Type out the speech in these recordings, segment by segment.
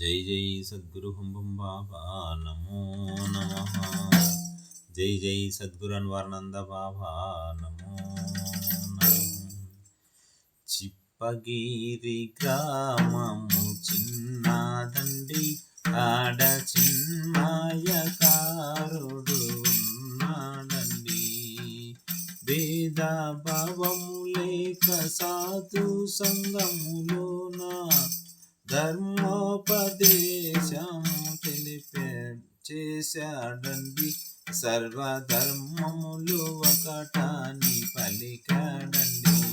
జై జై సద్గురు హుంబం బాబా నమో నమ. జై జై సద్గురు అన్వార్నంద బాబా నమో చిప్పగిరి గ్రామము చిన్నదండి ఆడ చిన్మాయకారుడు ఉన్నాడండి. భేద భావము లేక సాధు సంగములోనా ధర్మోపదేశం తెలిపే చేశాడండి. సర్వధర్మములు ఒకటాని పలికాడండి.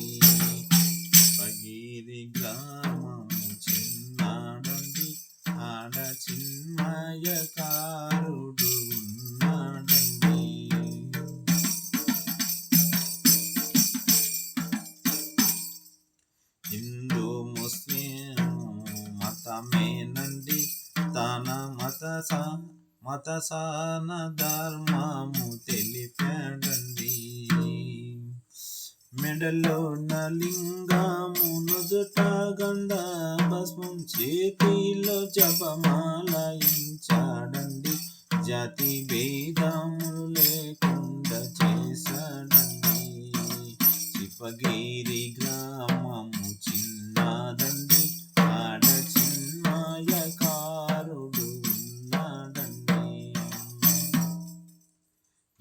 మత సా- మత సాన ధర్మము తెలిపాడండి మెడలో నలింగము నుదుట గంధ భస్మం చేతిలో జపమాలయించాడండి జాతి భేదములు లేకుండా చేశాడండి. చిప్పగిరి గ్రామము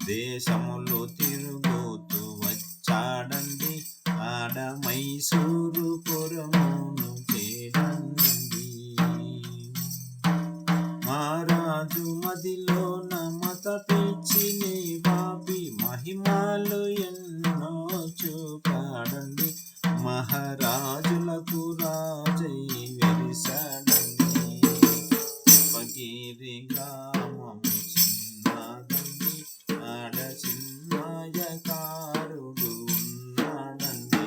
దేశములో తిరుగుతూ వచ్చాడండి. ఆడ మైసూరు పురమును చేరండి మహారాజు మదిలో నమత పిచ్చిని బాబి మహిమాలు ఎన్నో చూపాడండి. మహారాజు చిన్నయకారుడు ఉన్నాడండి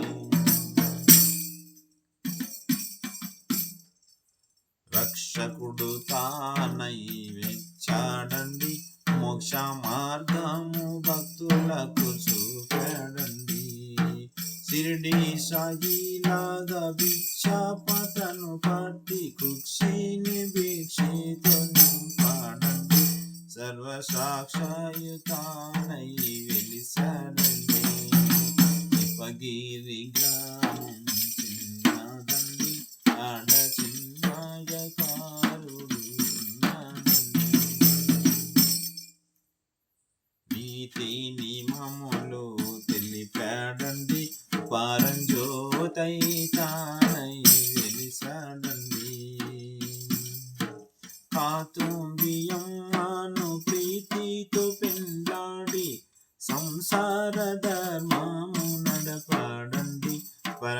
రక్షకుడు తానై వెచ్చాడండి. మోక్ష మార్గము భక్తులకు చూపాడండి. సిరిడి సాయిలాగా భిక్షాపతను పట్టి కుక్షిని భిక్షితో నింపాడండి సర్వసాక్షాయుతానై గిరి గ్రామం చిన్నదండి. ఆడ చిన్నయకారుడు ఉన్నాడండి. నీతి నియమములు తెలిపాడండి. పారంజ్యోతై తానై వెలిసాడండి. కాతుంబియమ్మను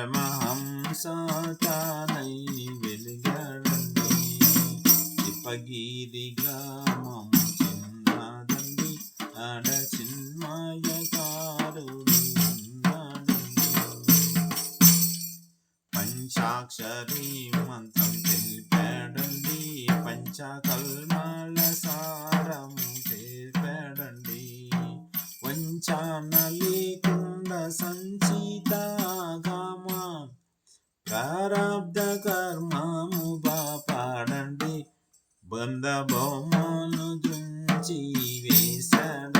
పరమహంస వెలుగడండి వెలిగాడండి గ్రామం చిన్నదండి అడ చిన్మయకారుడు పంచాక్షరి మంత్రం తెలిపాడండి పంచకల్మాల సారం తెలిపాడండి వంచాన లేకుండా సంచితాగామ. ప్రారబ్ధ కర్మము బా పాడండి బంధ బొమ్మను దృంచి వేశాడండి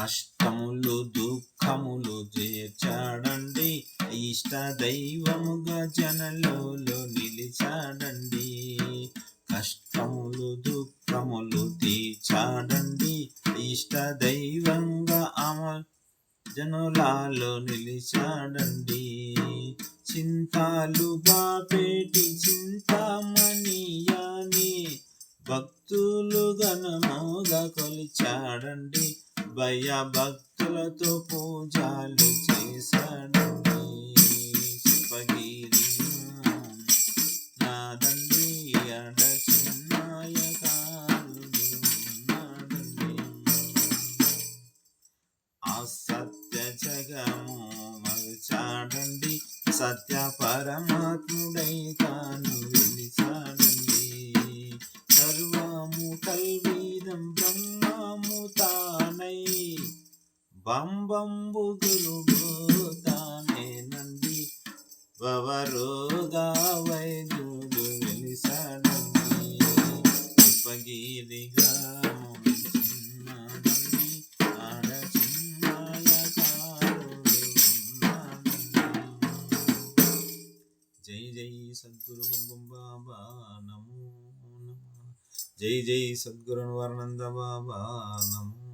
కష్టములు దుఃఖములు చేర్చాడండి. ఇష్ట దైవముగా జనలో నిలిచాడండి. కష్టములు దుఃఖములు తీర్చాడండి. ఇష్ట దైవంగా అమర్ జనులాలో నిలిచాడండి. చింతాలు బాపేటి చింతామణియాని. భక్తులు గణముగా కొలిచాడండి. అభయ భక్తులతో పూజలు చేశాడు శివగిరి. నాదండి అడ చిన్నాయకారుడు ఉన్నాడండి. అసత్య జగము మరిచాడండి. సత్య పరమాత్ముడై తాను వెలిచాడు తానే నంది. వవరుగా వైద్యుడు వెలిసాడండి ఇప్పగిరి జై జై సద్గురు బాబా నమో నమః. జై జై సద్గురు వర్ణంద బాబా నమో